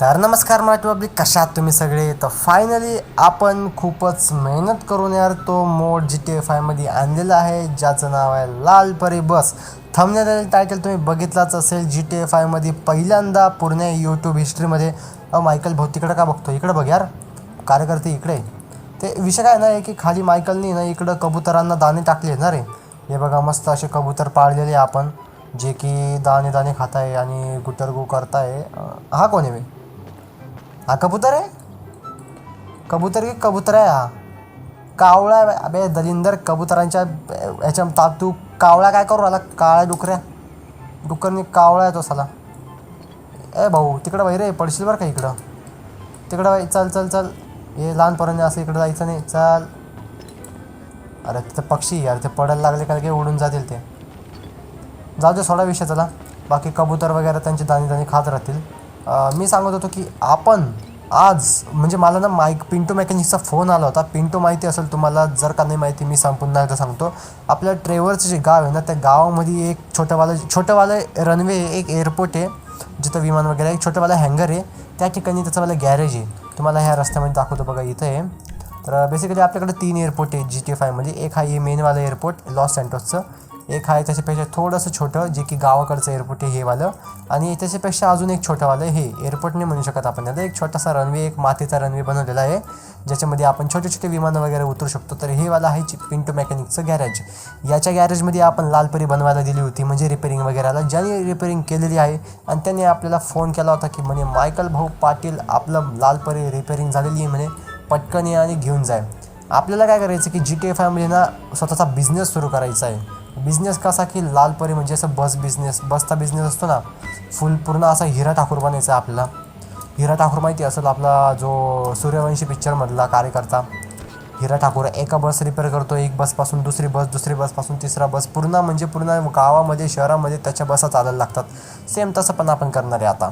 तर नमस्कार मराठी पब्लिक कशा आहात तुम्ही सगळे? तर फायनली आपण खूपच मेहनत करून यार तो मोड जी टी एफ आयमध्ये आणलेला आहे ज्याचं नाव आहे लाल परी बस. थंबनेल टायटल तुम्ही बघितलाच असेल जी टी एफ आयमध्ये पहिल्यांदा पूर्ण यूट्यूब हिस्ट्रीमध्ये मायकल भाऊ का बघतो इकडं बघ यार. कार्यकर्ते इकडे. ते विषय काय ना आहे की खाली मायकलनी ना इकडं कबुतरांना दाणे टाकले ना रे. हे बघा मस्त असे कबूतर पाळलेले आपण जे की दाणे दाणे खात आहे आणि गुटरगू करताय. हा कोण आहे बे? हा कबूतर आहे? कबूतर की कबूतर आहे हा? कावळा आहे. अबे दलिंदर कबुतरांच्या याच्या ता तू कावळा काय करू राहिला? काळ्या डुकऱ्या. डुकरनी कावळा आहे तो साला. ए भाऊ तिकडं बाई रे पडशील बरं का इकडं? तिकडं बाई चल चल चल. हे लहानपणाने असं इकडं जायचं नाही. चल. अरे तिथं पक्षी यार ते पडायला लागले का काही उडून जातील ते. जाऊ दे सोडा विषय चला बाकी कबूतर वगैरे त्यांचे दाणे दाणे खात राहतील. मी सांगत होतो की आपण आज म्हणजे मला ना माईक पिंटो मेकॅनिकचा फोन आला होता. पिंटो माहिती असेल तुम्हाला जर का नाही माहिती मी सांग पुन्हा एकदा सांगतो. आपल्या ट्रेवरचं जे गाव आहे ना त्या गावामध्ये एक छोटंवालं छोटंवालं रनवे एक एअरपोर्ट आहे जिथं विमान वगैरे आहे. एक छोटंवालं हँगर आहे. त्या ठिकाणी त्याचंवालं गॅरेज आहे. तुम्हाला ह्या रस्त्यामध्ये दाखवतो बघा इथं आहे. तर बेसिकली आपल्याकडे तीन एअरपोर्ट आहे जी टी फायमध्ये एक आहे मेनवाला एअरपोर्ट लॉस सँटोसचं एक आहे त्याच्यापेक्षा थोडंसं छोटं जे की गावाकडचं एअरपोर्ट आहे हे वालं. आणि त्याच्यापेक्षा अजून एक छोटंवालं हे एअरपोर्ट नाही म्हणू शकत आपण त्याला एक छोटासा रनवे एक मातीचा रनवे बनवलेला आहे. ज्याच्यामध्ये आपण छोटे छोटे विमानं वगैरे उतरू शकतो. तर हे वाला आहे चि- पिंटो मेकॅनिकचं गॅरेज याच्या गॅरेजमध्ये आपण लालपरी बनवायला दिली होती म्हणजे रिपेरिंग वगैरेला. ज्याने रिपेरिंग केलेली आहे आणि त्याने आपल्याला फोन केला होता की म्हणे मायकल भाऊ पाटील आपलं लालपरी रिपेरिंग झालेली आहे म्हणे. पटकन ये आणि घेऊन जाय. आपल्याला काय करायचं की जी टी एफ आयमध्ये ना स्वतःचा बिझनेस सुरू करायचा आहे. बिझनेस कसा की लालपरी म्हणजे असं बस बिझनेस बसचा बिझनेस असतो ना फुल पूर्ण असा हिरा ठाकूर बनायचा आपला. हिरा ठाकूर माहिती असेल आपला जो सूर्यवंशी पिक्चरमधला कार्यकर्ता हिरा ठाकूर एका बस रिपेअर करतो एक बसपासून दुसरी बस दुसरी बसपासून तिसरा बस पूर्ण म्हणजे पूर्ण गावामध्ये शहरामध्ये त्याच्या बसा चालायला लागतात. सेम तसं पण आपण करणार आहे आता.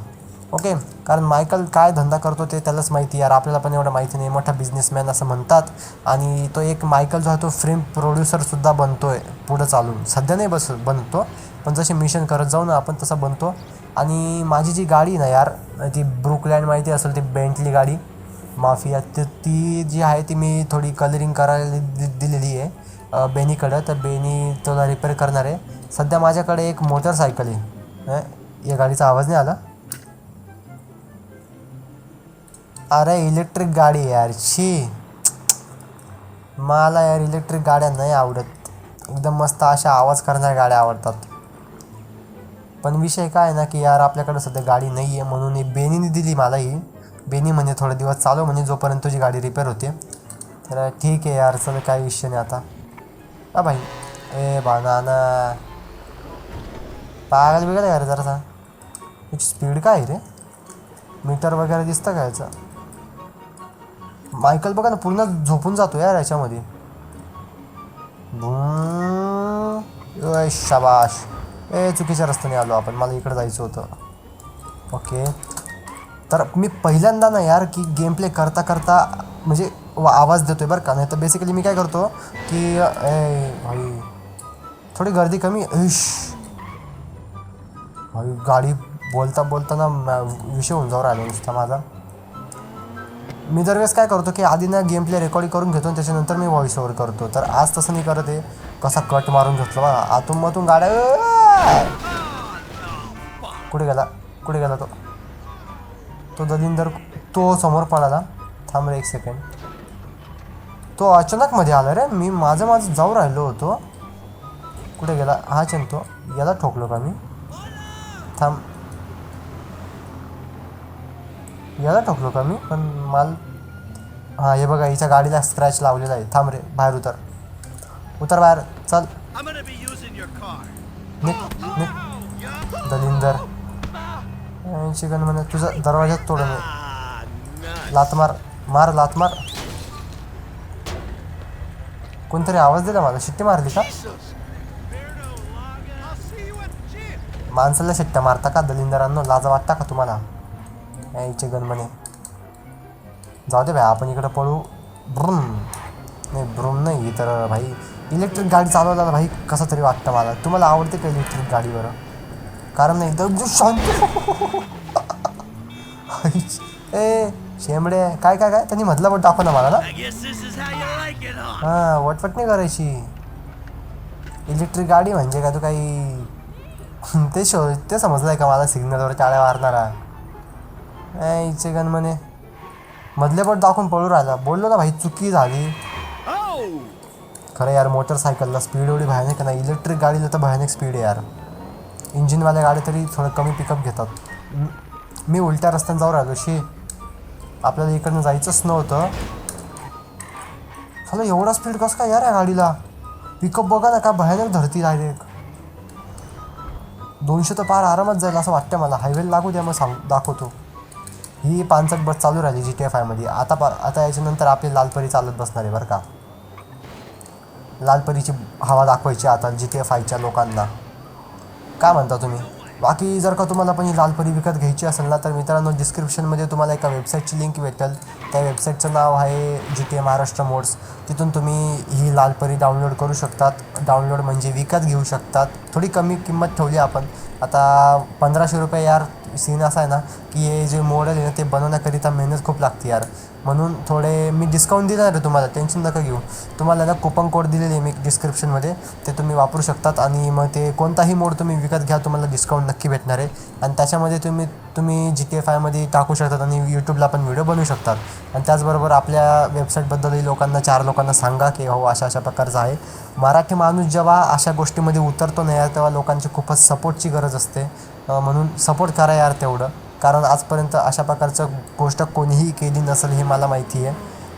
ओके? कारण मायकल काय धंदा करतो ते त्यालाच माहिती यार. आपल्याला पण एवढं माहिती नाही. मोठा बिझनेसमॅन असं म्हणतात. आणि तो एक मायकल जो आहे तो फिल्म प्रोड्युसरसुद्धा बनतो आहे पुढं चालून. सध्या नाही बस बनतो. पण जसे मिशन करत जाऊ ना आपण तसं बनतो. आणि माझी जी गाडी ना यार ती ब्रुकलँड माहिती असेल ती बेंटली गाडी. माफिया ती ती जी आहे ती मी थोडी कलरिंग करायला दि दिलेली आहे. बेनीकडं तर बेनी त्याला रिपेअर करणार आहे. सध्या माझ्याकडे एक मोटरसायकल आहे. या गाडीचा आवाज नाही आला? अरे इलेक्ट्रिक गाडी आहे यार. शी मला यार इलेक्ट्रिक गाड्या नाही आवडत. एकदम मस्त अशा आवाज करणाऱ्या गाड्या आवडतात. पण विषय काय आहे ना की यार आपल्याकडे सध्या गाडी नाही आहे म्हणून ही बेनीने दिली मला ही बेनी म्हणे थोडे दिवस चालू म्हणे जोपर्यंत तुझी गाडी रिपेअर होते. तर ठीक आहे यार चल काही विषय नाही आता. हा भाई. ए बानाना पागल बिगल यार जरासा? स्पीड काय आहे रे? मीटर वगैरे दिसतं का याचं? मायकल बघा ना पूर्ण झोपून जातो यार याच्यामध्ये. ए शाबाश. ए चुकीच्या रस्त्याने आलो आपण. मला इकडे जायचं होतं. ओके. तर मी पहिल्यांदा ना यार की गेम प्ले करता करता म्हणजे व- आवाज देतोय बरं का? नाही तर बेसिकली मी काय करतो की ए भाई थोडी गर्दी कमी. ऐश भाई गाडी बोलता बोलताना विषय होऊन जाऊ राहिला नुसता माझा. मी दरवेळेस काय करतो की आधी ना गेम प्ले रेकॉर्डिंग करून घेतो आणि त्याच्यानंतर मी व्हॉइस ओव्हर करतो. तर आज तसं नाही करत आहे. कसा कट मारून घेतलो बा. आतून मधून गाड्या कुठे गेला? कुठे गेला तो? तो दलिंदर तो समोर पळाला. थांब रे एक सेकंड तो अचानक मध्ये आला रे. मी माझं माझं जाऊ राहिलो होतो. कुठे गेला? हा चंतो याला ठोकलो का मी? थांब. याला ठोकलो का मी? पण माल हां हे बघा हिच्या गाडीला स्क्रॅच लावलेला आहे. थांब रे बाहेर उतर. उतर बाहेर चल. निक निक दलिंदर. चिकन म्हणे तुझा दरवाजात तोडून. लात मार मार लात मार. कोणतरी आवाज दिला मला? शिट्टी मारली का. माणसाला शिट्ट्या मारता का दलिंदरांनो? लाजा वाटता का तुम्हाला? यायचे गण जाऊ दे भाई आपण इकडं पळू. ब्रुम. नाही ब्रुम नाही तर भाई इलेक्ट्रिक गाडी चालवायला भाई कसं तरी वाटतं मला. तुम्हाला आवडते का इलेक्ट्रिक गाडीवर कारण नाही एकदम जो शांत. ए शेंबडे काय काय काय? त्यांनी म्हटलं पण दाखव ना मला ना. हां वटपट नाही करायची. इलेक्ट्रिक गाडी म्हणजे का तू काही ते शो ते समजलं आहे का मला सिग्नलवर टाळ्या मारणारा? इचे गण म्हणे मधले दाखवून पळू राहिला. बोललो ना भाई चुकी झाली. खरं यार मोटरसायकलला स्पीड एवढी भयानक नाही इलेक्ट्रिक गाडीला तर भयानक स्पीड आहे यार. इंजिनवाल्या गाड्या तरी थोडं कमी पिकअप घेतात. मी उलट्या रस्त्याने जाऊ राहिलो शी. आपल्याला इकडनं जायचंच नव्हतं. चला एवढा स्पीड कसं काय यार या गाडीला? पिकअप बघा ना का भयानक धरती डायरेक्ट दोनशे तर पार आरामात जाईल असं वाटतं मला. हायवेला लागू द्या मग सांग दाखवतो. ही पानचट बस चालू राहिली जी टी एफ आयमध्ये आता पा आता याच्यानंतर आपली लालपरी चालत बसणार आहे बरं का. लालपरीची हवा दाखवायची आता जी टी एफ आयच्या लोकांना. काय म्हणता तुम्ही? बाकी जर का तुम्हाला पण ही लालपरी विकत घ्यायची असेल ना तर मित्रांनो डिस्क्रिप्शनमध्ये तुम्हाला एका वेबसाईटची लिंक भेटेल. त्या वेबसाईटचं नाव आहे G T A Maharashtra mods तिथून तुम्ही ही लालपरी डाउनलोड करू शकतात. डाउनलोड म्हणजे विकत घेऊ शकतात. थोडी कमी किंमत ठेवली आपण. आता पंधराशे रुपये यार सीन असा आहे ना की हे जे मॉडेल आहे ना ते बनवण्याकरिता मेहनत खूप लागते यार. म्हणून थोडे मी डिस्काउंट दिला रे तुम्हाला टेन्शन नका घेऊ. तुम्हाला ना कुपन कोड दिलेले आहे मी डिस्क्रिप्शनमध्ये ते तुम्ही वापरू शकतात आणि मग ते कोणताही मोड तुम्ही विकत घ्या तुम्हाला डिस्काउंट नक्की भेटणार आहे. आणि त्याच्यामध्ये तुम्ही तुम्ही जी टी एफ आयमध्ये टाकू शकतात आणि यूट्यूबला पण व्हिडिओ बनवू शकतात. आणि त्याचबरोबर आपल्या वेबसाईटबद्दलही लोकांना चार लोकांना सांगा की हो अशा अशा प्रकारचं आहे. मराठी माणूस जेव्हा अशा गोष्टीमध्ये उतरतो नाही यार तेव्हा लोकांची खूपच सपोर्टची गरज असते. म्हणून सपोर्ट करा यार तेवढं. कारण आजपर्यंत अशा प्रकारचं गोष्ट कोणीही केली नसेल हे मला माहिती आहे.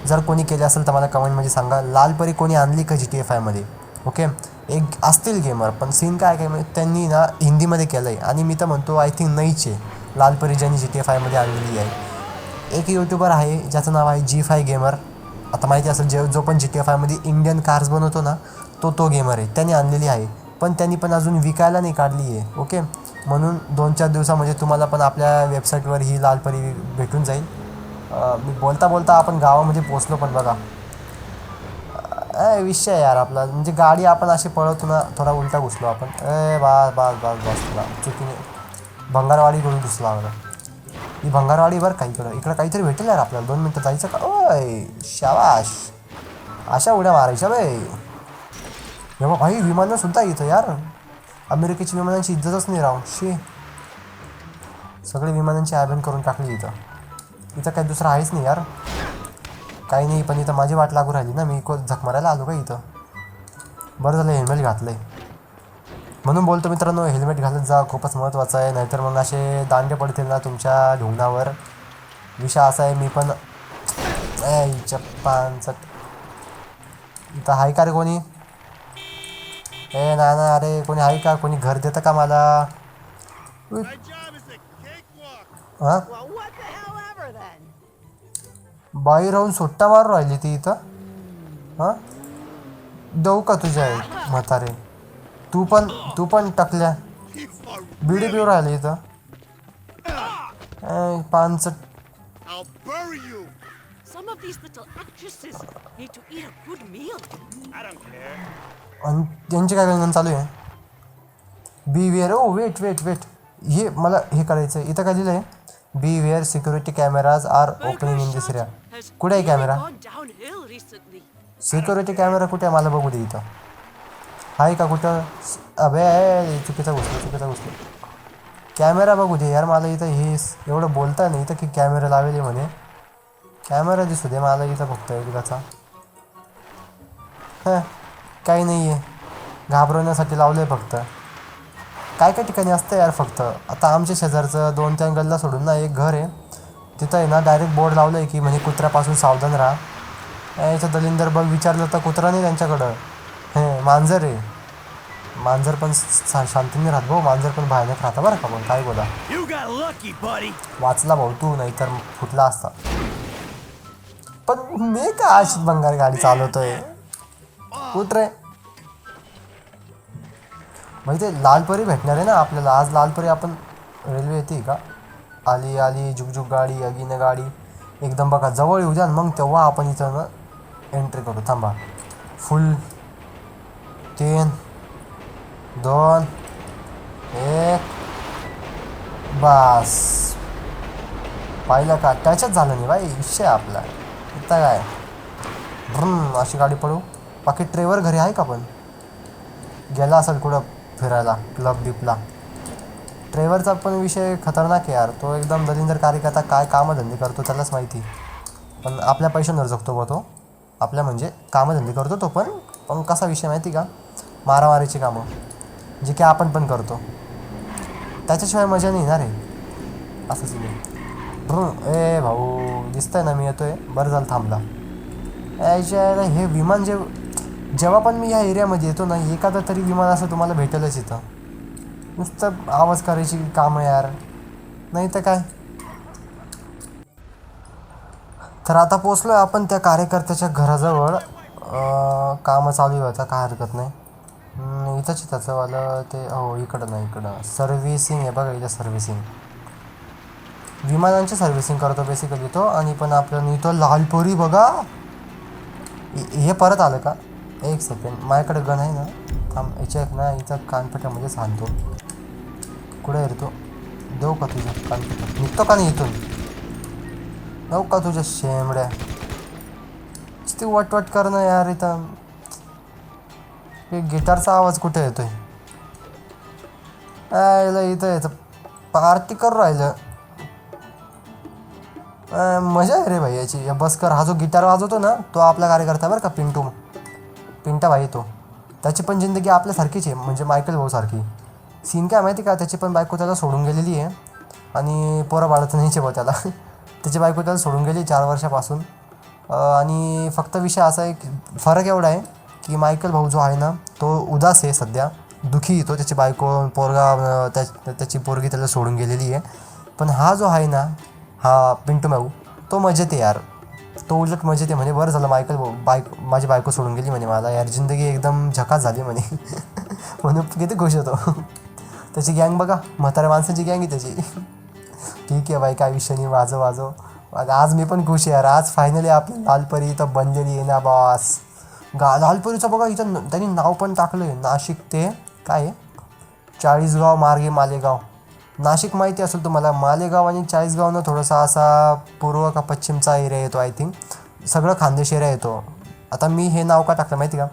जर कोणी केली असेल तर मला कमेंटमध्ये सांगा. लालपरी कोणी आणली का जी टी एफ आयमध्ये ओके एक असतील गेमर पण सीन काय काय म्हणजे त्यांनी ना हिंदीमध्ये केलं आहे आणि मी तर म्हणतो आय थिंक नाहीच. आहे लालपरी ज्यांनी जी टी एफ आयमध्ये आणलेली आहे. एक यूट्यूबर आहे ज्याचं नाव आहे जी फाय गेमर आता माहिती असेल जे जो पण जी टी एफ आयमध्ये इंडियन कार्स बनवतो ना तो तो गेमर आहे. त्याने आणलेली आहे. पण त्यांनी पण अजून विकायला नाही काढली आहे. ओके म्हणून दोन चार दिवसामध्ये तुम्हाला पण आपल्या वेबसाईटवर ही लालपरी भेटून जाईल. मी बोलता बोलता आपण गावामध्ये पोचलो पण बघा. ए विषय यार आपला. म्हणजे गाडी आपण अशी पळवतो ना थोडा उलटा घुसलो आपण. ए बास बास बास बास तुला चुकीने भंगारवाडी करून घुसला आपला ही भंगारवाडी बरं का इकडं इकडं काहीतरी भेटेल यार आपल्याला. दोन मिनटं जायचं का? ओय शाबाश अशा उड्या मारायच्या बे. हे भाई विमानं येतं इथं यार. अमेरिकेची विमानांची इज्जतच नाही राहून शी. सगळे विमानांची आयबन करून टाकली इथं. इथं काही दुसरं आहेच नाही यार. काही नाही पण इथं माझी वाट लागू राहिली ना. मी को झक मारायला आलो का इथं? बरं झालं हेल्मेट घातलं आहे म्हणून बोलतो मित्रांनो हेल्मेट घालत जा. खूपच महत्त्वाचं आहे. नाहीतर मग असे दांडे पडतील ना तुमच्या ढोंगणावर. विषय असा आहे मी पण ए चप्पांच इथं आहे का रे कोणी? ए ना ना अरे कोणी आहे का? कोणी घर देतं का मला? बाई राहून सुट्टा मारू राहिली ती इथं. हा? देऊ का तुझ्या आहे म्हातारे? तू पण तू पण टाकल्या. बिडी पिऊ राहिली इथं. पानसट आणि त्यांची काय गणगण चालू आहे? Beware oh wait wait wait हे मला हे करायचं आहे. इथं काय लिहिलं आहे beware security cameras are opening in this area कुठे आहे कॅमेरा. सिक्युरिटी कॅमेरा कुठे आहे? मला बघू दे इथं. आहे का कुठं? स- अबे चुकीचा घुसलो चुकीचा घुसलो. कॅमेरा बघू दे यार मला इथं हे एवढं बोलता नाही इथं की कॅमेरा लावेल म्हणे. कॅमेरा दिसू दे मला इथं फक्त एकदाचा. हां. काही नाही आहे घाबरवण्यासाठी लावलं आहे फक्त. काय काय ठिकाणी असतं यार फक्त. आता आमच्या शेजारचं दोन तीन गल्ला सोडून ना एक घर आहे. तिथं आहे ना डायरेक्ट बोर्ड लावलं आहे की म्हणजे कुत्र्यापासून सावधान राहा. याचं दलिंदर बघ विचारलं तर कुत्रा नाही त्यांच्याकडं. हे मांजर आहे. मांजर पण शांतीने राहत भाऊ. मांजर पण भयानक राहतं बरं का पण काय बोला. वाचला भाऊ तू नाहीतर फुटला असता. पण मी का अशी बंगार गाडी चालवतोय? कुठ रे म्हणजे ते लालपरी भेटणार आहे ना आपल्याला. आज लालपरी आपण रेल्वे येते का? आली आली झुकझुक गाडी अगिन गाडी. एकदम बघा जवळ येऊ द्या न मग तेव्हा आपण इथं ना एंट्री करू. थांबा. फुल तीन दोन एक. बस. पाहिलं का? त्याच्यात झालं नाही बाई. विषय आहे आपला. इथं काय? अशी गाडी पडू बाकी ट्रेवर घरी आहे का पण? गेला असेल कुठं फिरायला क्लब बिपला? ट्रेवरचा पण विषय खतरनाक आहे यार. तो एकदम दलिंदर कार्यकर्ता काय कामधंदे करतो त्यालाच माहिती. पण आपल्या पैशांवर जगतो बा तो. आपल्या म्हणजे कामधंदे करतो तो पण. पण कसा विषय माहिती का? मारामारीची कामं जे की आपण पण करतो. त्याच्याशिवाय मजा नाही येणार आहे. असंच नाही ब्रू ए भाऊ दिसतंय ना मी येतोय. बरं झालं थांबला. यायच्या हे विमान जे जेव्हा पण मी या एरियामध्ये येतो ना एखादं तरी विमान असं तुम्हाला भेटेलच इथं. नुसतं आवाज करायची कामं यार. नाही तर काय? तर आता पोचलो आहे आपण त्या कार्यकर्त्याच्या घराजवळ. कामं चालू आहे आता काय हरकत नाही. इथंच त्याचंवालं ते हो इकडं नाही इकडं. सर्व्हिसिंग आहे बघा इथं सर्व्हिसिंग विमानांची सर्व्हिसिंग करतो बेसिकली तो. आणि पण आपलं इथं लालपोरी बघा. हे परत आलं का? एक सेकंड माझ्याकडे गण आहे ना. थांब याच्या एक ना इथं कानपेट्यामध्ये म्हणजे सांगतो. कुठे येतो देऊ का तुझ्या कानपेट्यात निघतो का नाही इथून? देऊ का तुझ्या शेंबड्या? ती वटवट करणं यार इथं. गिटारचा आवाज कुठे येतोय? यायला इथं येतं पार्टी करू राहिलं. मजा आहे रे भाई याची. या बसकर हा जो गिटार वाजवतो ना तो आपला कार्यकर्ता बरं का पिंटू? पिंटा भाई येतो. त्याची पण जिंदगी आपल्यासारखीच आहे म्हणजे मायकल भाऊसारखी. सीन काय माहिती का? त्याची पण बायको त्याला सोडून गेलेली आहे. आणि पोरं बाळाचं नाहीचे भाऊ त्याला. त्याची बायको त्याला सोडून गेली चार वर्षापासून. आणि फक्त विषय असा आहे की फरक एवढा आहे की मायकल भाऊ जो आहे ना तो उदास आहे सध्या. दुखी येतो त्याची बायको पोरगा त्या त्याची पोरगी त्याला सोडून गेलेली आहे. पण हा जो आहे ना हा पिंटू भाऊ तो मजेत आहे यार. तो उलट म्हणजे ते म्हणे बरं झालं मायकल बायक माझी बायको सोडून गेली म्हणे मला. यार जिंदगी एकदम झकास झाली म्हणे. म्हणून किती खुश होतो. त्याची गँग बघा म्हाताऱ्या माणसाची गँग आहे त्याची. ठीक आहे बाई काय विषय नाही वाजव वाजव. आज- मी पण खुश आहे यार. आज फायनली आपली लालपरी इथं बनलेली आहे ना बॉस गा लालपरीचं बघा इथं त्यांनी नाव पण टाकलं आहे नाशिक ते काय आहे? चाळीसगाव मार्गे मालेगाव. नाशिक माहिती असेल तुम्हाला मालेगाव आणि चाळीसगावनं थोडासा असा पूर्व का पश्चिमचा एरिया येतो आय थिंक सगळं खानदेश एरिया येतो. आता मी हे नाव का टाकलं माहिती का?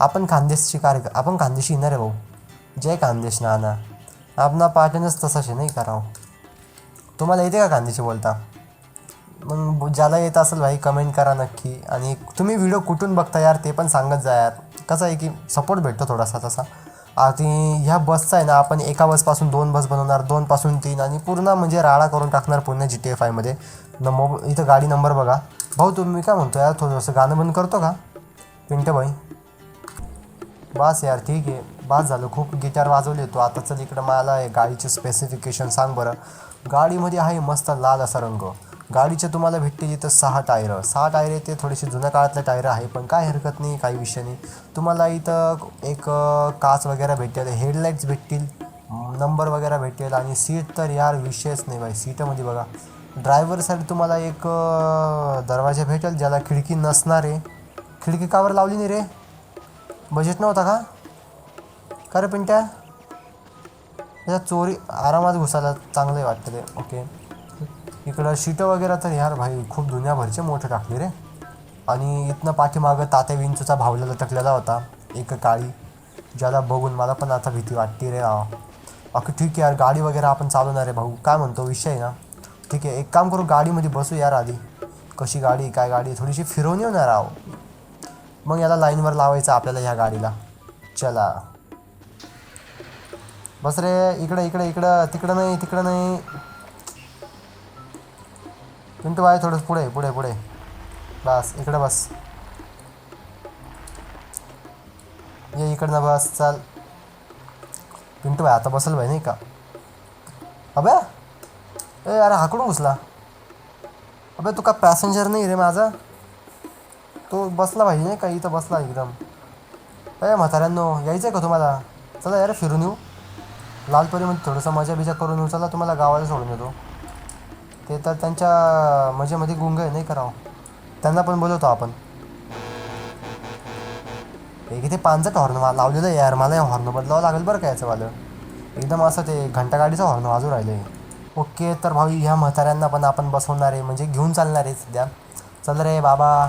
आपण खानदेशची कार्य आपण खानदेशी येणार आहे भाऊ. जय खानदेश नाना. आपला पाटणच तसाच आहे नाही करावं तुम्हाला येते का खानदेशी बोलता? मग ज्याला येत असेल भाई कमेंट करा नक्की. आणि तुम्ही व्हिडिओ कुठून बघता यार ते पण सांगत जा यार. कसं आहे की सपोर्ट भेटतो थोडासा तसा. आणि ह्या बसचा आहे ना आपण एका बसपासून दोन बस बनवणार दोनपासून तीन आणि पूर्ण म्हणजे राळा करून टाकणार पूर्ण जी टी एफ आयमध्ये न मोब इथं गाडी नंबर बघा. भाऊ तुम्ही काय म्हणतो यार थोडंसं गाणं बंद करतो का? पिंटं भाई. बस यार ठीक आहे. बास झालं. खूप गिटार वाजवले तू. आता चल इकडं मला हे गाडीचे स्पेसिफिकेशन सांग बरं. गाडीमध्ये आहे मस्त लाल असा रंग. गाडीचे तुम्हाला भेटतील इथं सहा टायरं. सहा टायर ते थोडेसे जुन्या काळातले टायर आहे पण काय हरकत नाही काही विषय नाही. तुम्हाला इथं एक काच वगैरे भेटेल हेडलाईट्स भेटतील नंबर वगैरे भेटेल आणि सीट तर यार विषयच नाही बाई सीटमध्ये बघा. ड्रायव्हरसाठी तुम्हाला एक दरवाजा भेटेल ज्याला खिडकी नसणार आहे. खिडकी कावर लावली नाही रे? बजेट नव्हता का? का रे पिंट्या चोरी आरामात घुसायला चांगलं आहे वाटतं ते. ओके. इकडं शीटं वगैरे तर यार भाई खूप दुनियाभरचे मोठे टाकले रे. आणि इथनं पाठीमागं तात्या विंचूचा भावला लटकलेला होता एक काळी ज्याला बघून मला पण आता भीती वाटते रे. राव ओके ठीक आहे यार गाडी वगैरे आपण चालवणार आहे भाऊ. काय म्हणतो विषय आहे ना? ठीक आहे एक काम करू गाडीमध्ये बसू यार आधी. कशी गाडी काय गाडी थोडीशी फिरवून येऊ ना राव. मग याला लाईनवर लावायचं आपल्याला ह्या गाडीला. चला. बस रे इकडं इकडं इकडं तिकडं नाही तिकडं नाही. पिंटू बाय थोडं पुढे पुढे पुढे। बस इकडं बस। ये इकडनं बस चाल। पिंटू बाय आता बसल भाई नाही का? अबे! ए अरे हाकडून घुसला। अबे तू का पॅसेंजर नाही रे माझा? तो बसला पाहिजे नाही का? इथं बसला एकदम। ए म्हाताऱ्यांनो यायचं आहे का तुम्हाला? चला यार फिरून येऊ। लालपरीमध्ये थोडंसं मजा बिजा करून येऊ. चला तुम्हाला गावाला सोडून येतो. ते तर त्यांच्या मजेमध्ये गुंग आहे नाही करावं त्यांना पण बोलवतो आपण. एक ते पांचट हॉर्न लावलेलं आहे यार? मला हॉर्न बदलावं लागेल बरं का याचं वालं एकदम असं ते घंटा गाडीचं हॉर्न वाजू राहिले ओके तर भाऊ ह्या म्हाताऱ्यांना पण आपण बसवणार आहे म्हणजे घेऊन चालणार आहे सध्या. चल रे बाबा.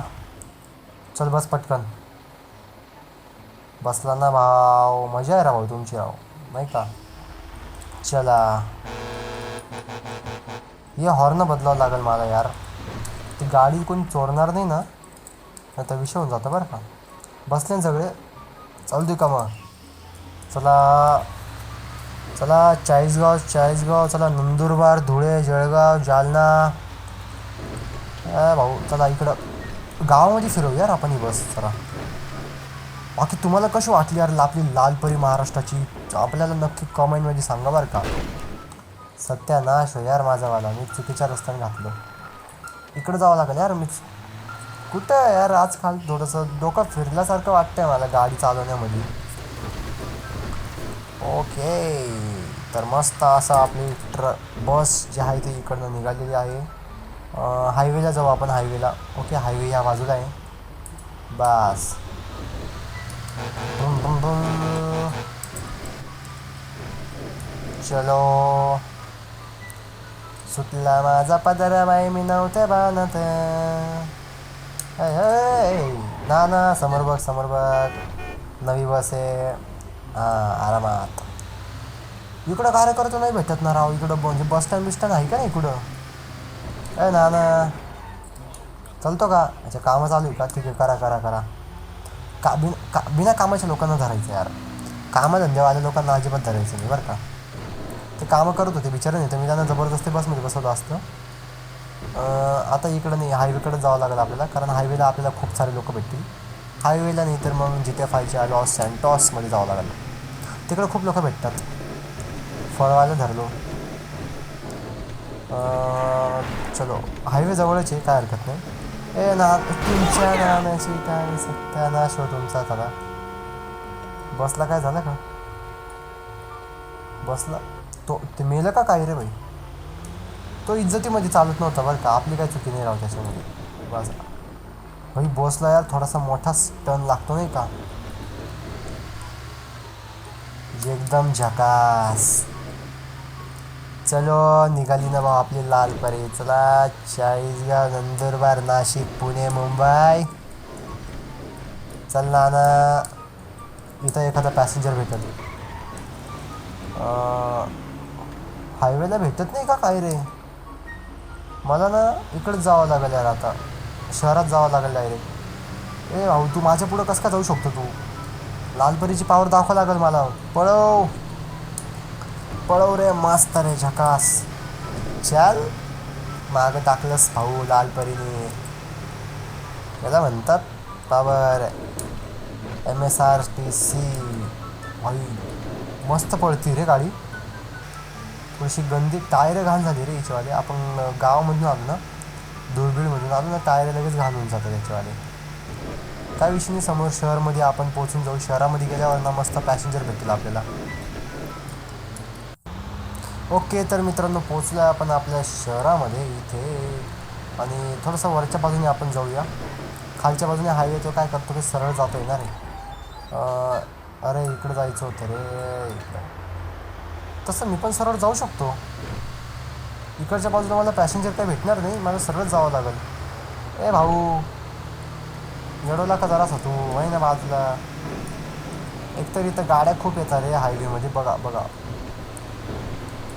चल बस पटकन. बसला ना भाऊ. मजा आहे रा भाऊ तुमची राव. नाही का? चला. हे हॉर्न बदलावं लागेल मला यार. ती गाडी कोणी चोरणार नाही ना? नाही तर विषय होऊन जातं बरं का. बसले ना सगळे. चालू दे का मग चला चला चाळीसगाव चाळीसगाव चला नंदुरबार धुळे जळगाव जालना. ए भाऊ चला इकडं. गावामध्ये फिरवू यार आपण ही बस चला बाकी तुम्हाला कशी वाटली यार आपली लालपरी महाराष्ट्राची? आपल्याला नक्की कमेंटमध्ये सांगा बरं का. सत्यानाश हो यार माझावाला मी चुकीच्या रस्त्याने घातलो. इकडं जावं लागेल यार मी कुठं आहे यार आजकाल थोडंसं डोकं फिरल्यासारखं वाटतंय मला गाडी चालवण्यामध्ये. ओके तर मस्त असं आपली ट्र बस जी आहे ती इकडनं निघालेली आहे. हायवेला जाऊ आपण हायवेला ओके हायवे ह्या बाजूला आहे. बस. चलो. सुटला माझा पदर बाई मी नव्हते बाणत ना ना समोर बघ समोर बघ. नवी बस. आहे हां आरामात. इकडं कार्यकर्ता नाही भेटत ना राव इकडं म्हणजे बस स्टँड बिस्टँड आहे का नाही इकडं? ए ना ना. चालतो का? अच्छा कामं चालू आहे का? ठीक आहे करा करा करा. का बिन का बिना कामाच्या लोकांना धरायचं यार. कामधंदेवाल्या लोकांना अजिबात धरायचं नाही बरं का? ते कामं करत होते बिचारे नाही तर मी त्यांना जबरदस्ती बसमध्ये बसवलं असतं. आता इकडं नाही हायवेकडे जावं लागलं आपल्याला कारण हायवेला आपल्याला खूप सारे लोक भेटतील. हायवेला नाही तर मग जिथे फायच्या लॉस सँटॉसमध्ये जावं लागलं. तिकडं खूप लोक भेटतात. फळवायला धरलो. चलो हायवे जवळच आहे काय हरकत नाही. ए ना तुमच्या नाण्याची काय सत्यानाश हो तुमचा खरा बसला काय झालं का? बसला. तो ते मेलं का काय रे भाई तो इज्जतीमध्ये चालत नव्हता बरं का. आपली काय चुकी नाही राहू त्याच्यामध्ये. बस. भाई बॉसला यार थोडासा मोठा टर्न लागतो नाही का? एकदम झकास. चलो निघाली ना भाऊ आपली लाल परे चला चाळीसगाव नंदुरबार नाशिक पुणे मुंबई. चल ना ना. इथं एखादा पॅसेंजर भेटेल. हायवेला भेटत नाही का काय रे? मला ना इकडं जावं लागेल यार आता. शहरात जावं लागेल डायरेक्ट ए भाऊ तू माझ्या पुढं कसं का जाऊ शकतो तू? लालपरीची पावर दाखवा लागेल मला. पळव. पळव रे मस्त रे झकास. चल. मागं टाकलंस भाऊ लालपरीने. याला म्हणतात power M S R T C भाई मस्त पळती रे गाडी. थोडीशी गंदी टायर घाण झाली रे याच्यावाले. आपण गावामधून आलो ना धुळबीळमधून आलो ना टायर लगेच घाण होऊन जातात याच्यावाले. काय विषय नाही समोर शहरमध्ये आपण पोहोचून जाऊ. शहरामध्ये गेल्यावर ना मस्त पॅसेंजर भेटतील आपल्याला. ओके तर मित्रांनो पोचलो आहे आपण आपल्या शहरामध्ये इथे. आणि थोडंसं वरच्या बाजूने आपण जाऊया. खालच्या बाजूने हायवे तो काय करतो की सरळ जातो आहे ना रे. अरे इकडं जायचं होतं रे. इकडं तसं मी पण सरळ जाऊ शकतो. इकडच्या बाजूला मला पॅसेंजर काही भेटणार नाही मला सरळ जावं लागेल. ए भाऊ येडवला का जरासा तू? वही ना बाजूला. एकतर इथं गाड्या खूप येतात रे हायवेमध्ये बघा बघा.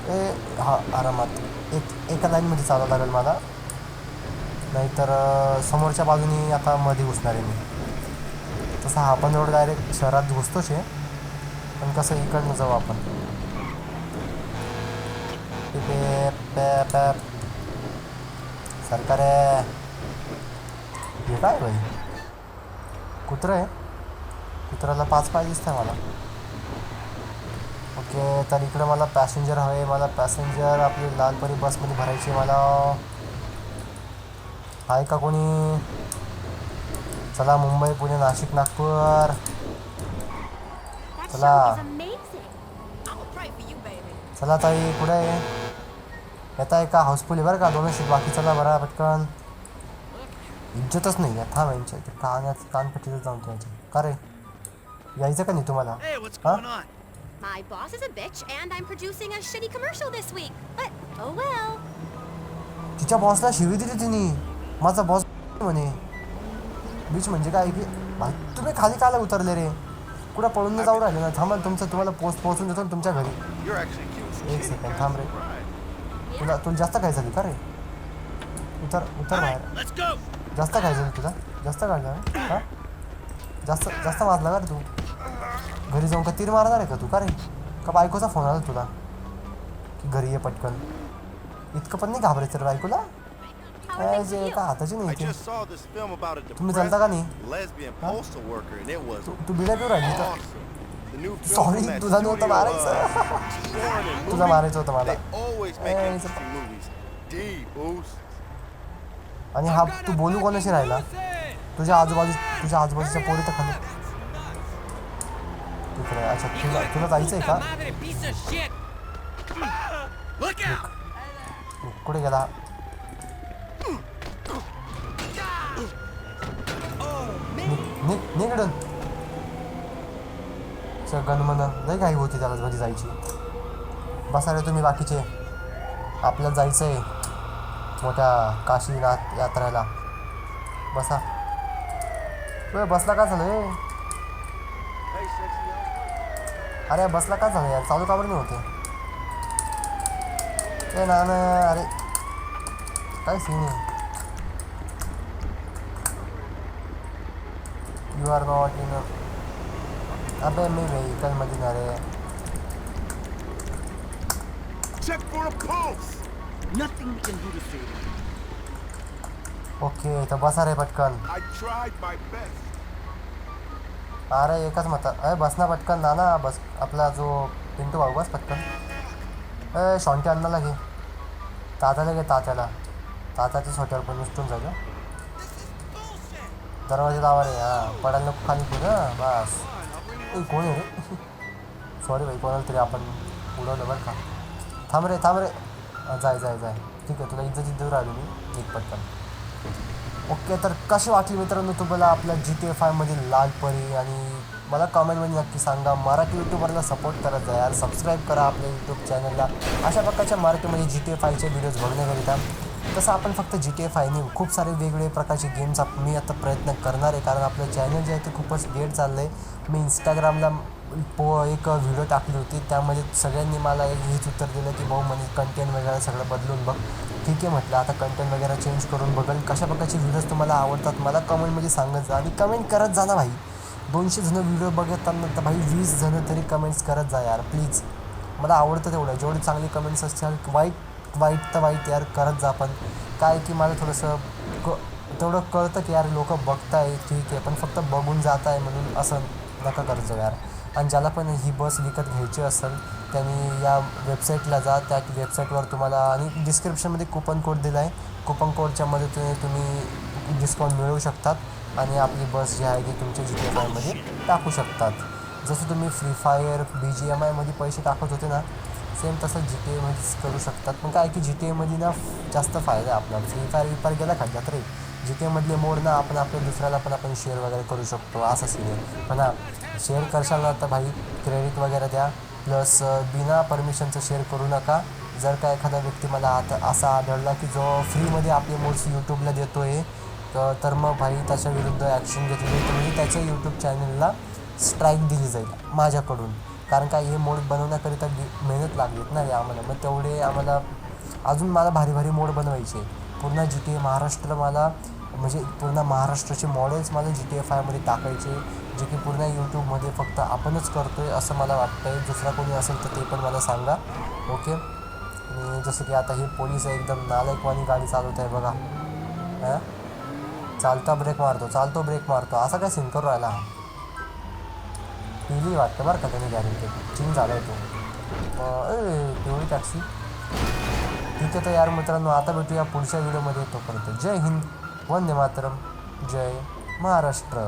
ए हा आरामात. एक एका लाईनमध्ये चालावं लागेल मला. नाहीतर समोरच्या बाजूनी आता मध्ये घुसणार आहे मी. तसा हा पण रोड डायरेक्ट शहरात घुसतोच आहे. पण कसं इकडनं जाऊ आपण पे पे पे सरकार आहे हे काय भाई कुत्रं आहे कुत्र्याला पाच पाय दिसत आहे मला ओके तर इकडं मला पॅसेंजर हवे मला पॅसेंजर आपली लालपरी बसमध्ये भरायची मला. आहे का कोणी? चला मुंबई पुणे नाशिक नागपूर. Baby. चला ताई कुठे आहे? येत आहे का हाऊसफुल आहे बरं का दोन शीट बाकी चला बरं पटकन इज्जतच नाही आहे थांब यांच्या इथे कानात कानपट्टीचं जाऊन त्यांच्या का रे यायचं का नाही तुम्हाला? My boss is a bitch, and I'm producing a shitty commercial this week. But oh well. तिच्या बॉसला शिवी दिली तिने माझा बॉस म्हणे बीच म्हणजे काय की भाई तुम्ही खाली काला उतरले रे कुठं पळून जाऊ राहिले ना थांबा तुमचं तुम्हाला पोस्ट पोहोचून देतो ना तुमच्या घरी You're actually cute. एक सेकंड थांब रे Right. तुला तुला जास्त काय झाली का रे? उतर उतर बाहेर. जास्त काय झाली तुला? जास्त काढला हा? जास्त जास्त वाजला का रे तू? घरी जाऊन का तीर मारणार आहे का तू? का रे? का बायकोचा फोन आला तुला? की घरी ये पटकन. इतकं पण नाही घाबरायचं रे बायकोला? काय जे? का हाताची नाही तुम्ही चालता का नाही? तू बिड्या पिऊ राहिली that तुला नव्हतं मारायचं. uh, movie, मारायचं होतं मला. Always make Eh, interesting movies. D boost. आणि हा तू बोलू कोणाशी राहिला तुझ्या आजूबाजू तुझ्या आजूबाजूच्या पोरी तर खाली तिकडे अच्छा तुला तुला जायचं आहे का! कुठे गेला निघ निघडून गणमन लय घाई होती त्याला घरी जायची बसा रे तुम्ही बाकीचे आपल्याला जायचं आहे मोठ्या काशीनाथ यात्रेला. बसा. ए, बसला का झालं अरे बसला का झालं यार? चालू का बरं नाही होते? ए ना ना अरे. काय सीन आहे? यू आर नॉट इन अबे मी व्हेकलमध्ये ना रे Check for a pulse. Nothing we can do to save him. Okay तर बसा रे पटकन. I tried my best. अरे एकच मत. अरे बस ना पटकन ना ना बस आपला जो पिंटू भाऊ बस पटकन. ए शॉन्टी अण्णाला घे. तात्याला घे तात्याला. तात्याच्या छोट्यावर पण उचटून जाईल हं. दरवाजा लावा रे हां. पडायला नको खाली पुढं बस. ए कोण आहे रे? सॉरी भाई कोणाला तरी आपण उडवलं बरं का. थांब रे थांब रे. जाय जाय जाय. ठीक आहे तुला इज्जत देऊ राहिलो मी. एक पटकन. ओके तर कशी वाटली मित्रांनो तुम्हाला आपल्या जी टी एफ आयमधील लाल परी आणि मला कॉमेंटमध्ये नक्की सांगा. मराठी यूट्यूबरला सपोर्ट करत जा यार सबस्क्राईब करा आपल्या यूट्यूब चॅनलला अशा प्रकारच्या मराठीमध्ये जी टी एफ आयचे व्हिडिओज बघण्याकरिता. तसं आपण फक्त जी टी एफ आयने खूप सारे वेगवेगळे प्रकारचे गेम्स आप मी आता प्रयत्न करणार आहे. कारण आपलं चॅनल जे आहे ते खूपच लेट चाललं आहे मी इंस्टाग्रामला पो एक व्हिडिओ टाकली होती. त्यामध्ये सगळ्यांनी मला एक हेच उत्तर दिलं की भाऊ म्हणजे कंटेंट वगैरे सगळं बदलून बघ. ठीक आहे म्हटलं. आता कंटेंट वगैरे चेंज करून बघेल. कशा प्रकारचे व्हिडिओज तुम्हाला आवडतात मला कमेंटमध्ये सांगत जा आणि कमेंट करत जा ना भाई. दोनशे जणं व्हिडिओ बघताना तर भाई वीस जणं तरी कमेंट्स करत जा यार प्लीज मला आवडतं तेवढं. जेवढे चांगले कमेंट्स असतील वाईट वाईट तर वाईट यार करत जा पण. काय की मला थोडंसं क तेवढं कळतं की यार लोक बघताय ठीक आहे. पण फक्त बघून जात आहे म्हणून असं नका करत जाऊ यार. आणि ज्याला पण ही बस विकत घ्यायची असेल त्यांनी या वेबसाईटला जा. त्या वेबसाईटवर तुम्हाला आणि डिस्क्रिप्शनमध्ये कुपन कोड दिला आहे. कुपन कोडच्या मदतीने तुम्ही डिस्काउंट मिळवू शकतात आणि आपली बस जी आहे ती तुमच्या जी टी एफ आयमध्ये टाकू शकतात. जसं तुम्ही free fire B G M आयमध्ये पैसे टाकत होते ना सेम तसं जी टी एमध्येच करू शकतात. पण काय की जी टी एमध्ये ना जास्त फायदा आहे आपला फ्री फायर विपार गेला खड्ड्यात रे. जी मोड ना आपण आपल्या दुसऱ्याला पण आपण शेअर वगैरे करू शकतो. असं सीन आहे पण हा शेअर करशाल ना तर भाई क्रेडिट वगैरे द्या. प्लस बिना परमिशनचं शेअर करू नका. जर का एखादा व्यक्ती मला आता असा आढळला की जो फ्रीमध्ये आपले मोड्स यूट्यूबला देतो आहे तर मग भाई त्याच्या विरुद्ध ॲक्शन घेतली तर म्हणजे त्याच्या यूट्यूब चॅनलला स्ट्राईक दिली जाईल माझ्याकडून. कारण काय हे मोड बनवण्याकरिता मेहनत लागलीत ना रे आम्हाला मग तेवढे आम्हाला अजून मला भारी भारी मोड बनवायचे. पूर्ण जी टी ए महाराष्ट्र मला म्हणजे पूर्ण महाराष्ट्राचे मॉडेल्स मला जी टी ए फायमध्ये टाकायचे जे की पूर्ण यूट्यूबमध्ये फक्त आपणच करतो आहे असं मला वाटतं आहे दुसरा कोणी असेल तर ते पण मला सांगा. ओके? आणि जसं की आता हे पोलीस आहे एकदम नालायकवाणी गाडी चालवत आहे बघा. हां? चालता ब्रेक मारतो चालतो ब्रेक मारतो. असा काय सीन करू राहिला हा? पिली वाटतं बरं का त्याने गॅरेंटी चेंज झाला आहे तो. अं, टॅक्सी ठीक आहे तर यार मित्रांनो आता भेटूया पुढच्या व्हिडिओमध्ये तोपर्यंत जय हिंद वंदे मातरम जय महाराष्ट्र.